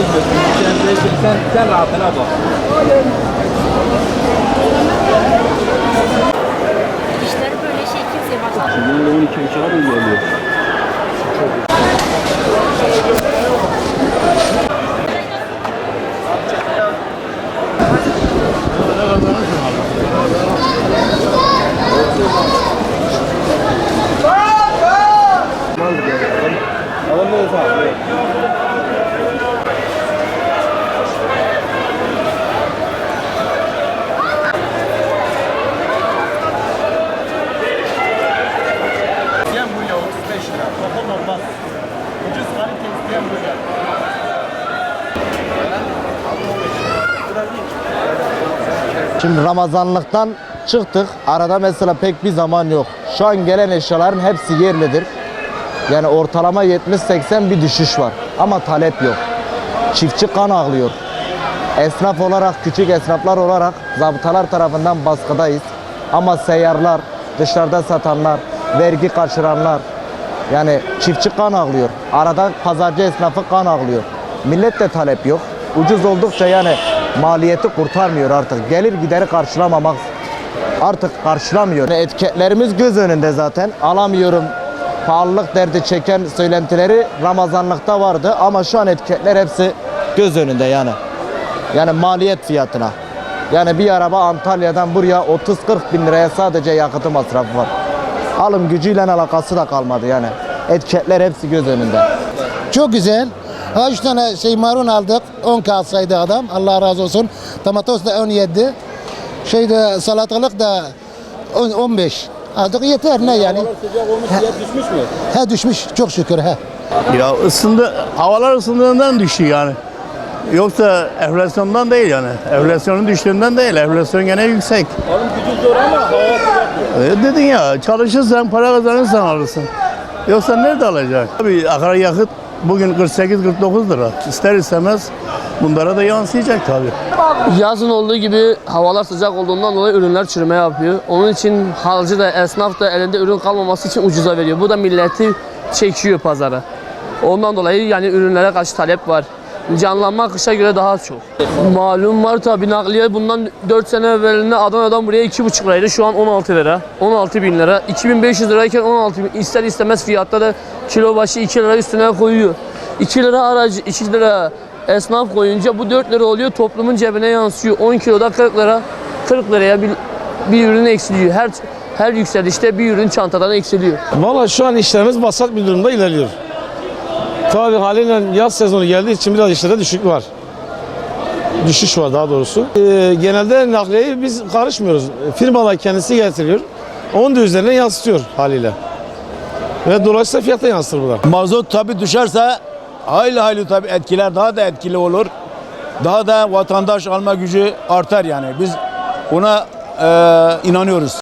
Sen, sen rahatına bak. İşler böyle şey kimseye bakmaz. Bunun 12 uçağı mı geliyor? Şimdi Ramazanlıktan çıktık. Arada mesela pek bir zaman yok. Şu an gelen eşyaların hepsi yerlidir. Yani ortalama 70-80 bir düşüş var. Ama talep yok. Çiftçi kan ağlıyor. Esnaf olarak, küçük esnaflar olarak zabıtalar tarafından baskıdayız. Ama seyyarlar, dışarıda satanlar, vergi kaçıranlar, yani çiftçi kan ağlıyor. Arada pazarcı esnafı kan ağlıyor. Millet de talep yok. Ucuz oldukça yani maliyeti kurtarmıyor artık. Gelir gideri karşılamamak artık karşılamıyor. Yani Etiketlerimiz göz önünde zaten. Alamıyorum. Pahalılık derdi çeken söylentileri Ramazanlıkta vardı ama şu an etiketler hepsi göz önünde yani. Yani maliyet fiyatına. Yani bir araba Antalya'dan buraya 30-40 bin liraya sadece yakıtı masrafı var. Alım gücüyle alakası da kalmadı yani. Etiketler hepsi göz önünde. Çok güzel. Ha üç tane şey marun aldık. 10 kalsaydı adam. Allah razı olsun. Domates da 17. Şeyde salatalık da 10, 15. Aldık yeter ne yani? Sıcak olmuş fiyat düşmüş mü? He düşmüş çok şükür he. Ya ısındı, havalar ısındığından düştü yani. Yoksa enflasyondan değil yani. Enflasyonun düştüğünden değil. Enflasyon gene yüksek. Alım gücü zor ama hava. E, dedin ya çalışırsan para kazanırsan alırsın. Yoksa nerede alacak? Tabii akaryakıt bugün 48-49 lira. İster istemez bunlara da yansıyacak tabii. Yazın olduğu gibi havalar sıcak olduğundan dolayı ürünler çürüme yapıyor. Onun için halcı da esnaf da elinde ürün kalmaması için ucuza veriyor. Bu da milleti çekiyor pazara. Ondan dolayı yani ürünlere karşı talep var. Canlanma kışa göre daha çok. Malum var tabi nakliye bundan 4 sene evvelinde Adana'dan buraya 2,5 liraydı. Şu an 16 lira. 16 bin lira. 2500 lirayken 16 bin. İster istemez fiyatta kilo başı 2 lira üstüne koyuyor. 2 lira aracı, 2 lira esnaf koyunca bu 4 lira oluyor. Toplumun cebine yansıyor. 10 kiloda 40 lira. 40 liraya bir, bir ürün eksiliyor. Her her yükselişte bir ürün çantadan eksiliyor. Valla şu an işlerimiz basat bir durumda ilerliyor. Tabii haliyle yaz sezonu geldiği için biraz işlerde düşük var. Düşüş var daha doğrusu. Ee, genelde nakliyeyi biz karışmıyoruz. Firmalar kendisi getiriyor. Onun da üzerine yansıtıyor haliyle. Ve dolayısıyla fiyata yansır bu da. Mazot tabi düşerse hayli hayli tabi etkiler daha da etkili olur. Daha da vatandaş alma gücü artar yani. Biz buna eee, inanıyoruz.